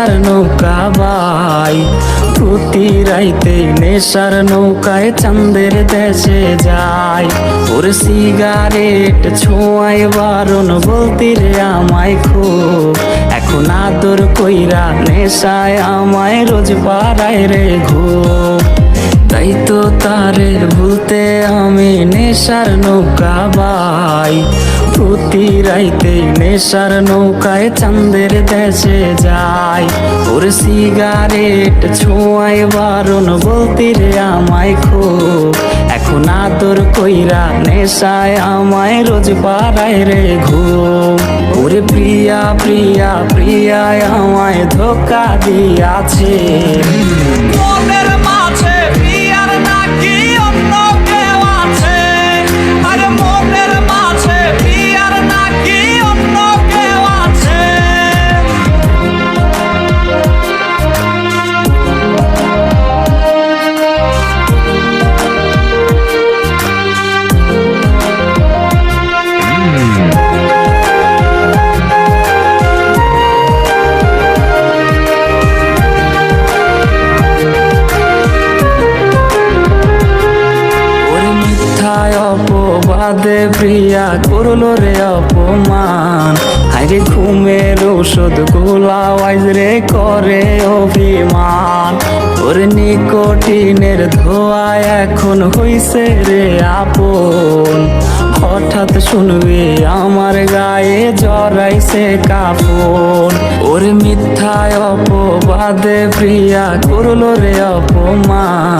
নেশার নৌকা বাই প্রতি রাইতে নেশার নৌকায় চন্দের দেশে যাই। ওর সিগারেট ছোঁয়াই বারণ বলতি রে আমায় খুব। এখন আদর কইরা নেশায় আমায় রোজ পাড়ায় রে ঘুম। তাই তো তারে ভুলতে আমি নেশার নৌকা বাই। প্রতি রাইতে নেশার নৌকায় চাঁদের দেশে যাই। ওর সিগারেট ছোঁয়াই বারণ বলতি রে আমায় খুব। এখন আদর কইরা নেশায় আমায় রোজ পাড়ায় রে ঘুম। ওরে প্রিয়া প্রিয়া, প্রিয়ায় আমায় ধোকা দিয়াছে। অপবাদে প্রিয়া করল রে অপমান। হাইরে ঘুমের ওষুধ গোলা ওয়াইজ রে করে অভিমান। ওর নিকোটিনের ধোয়া এখন হইছে রে আপন। হঠাৎ শুনবি আমার গায়ে জড়াইছে কাপড় ওরে মিথ্যায় অপবাদে প্রিয়া করল রে অপমান।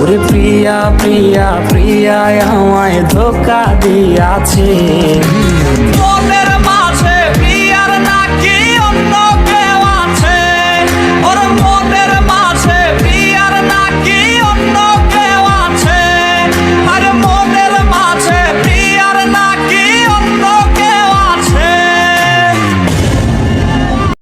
ওরে প্রিয়া প্রিয়া প্রিয়ায় আমায় ধোকা দিয়াছে।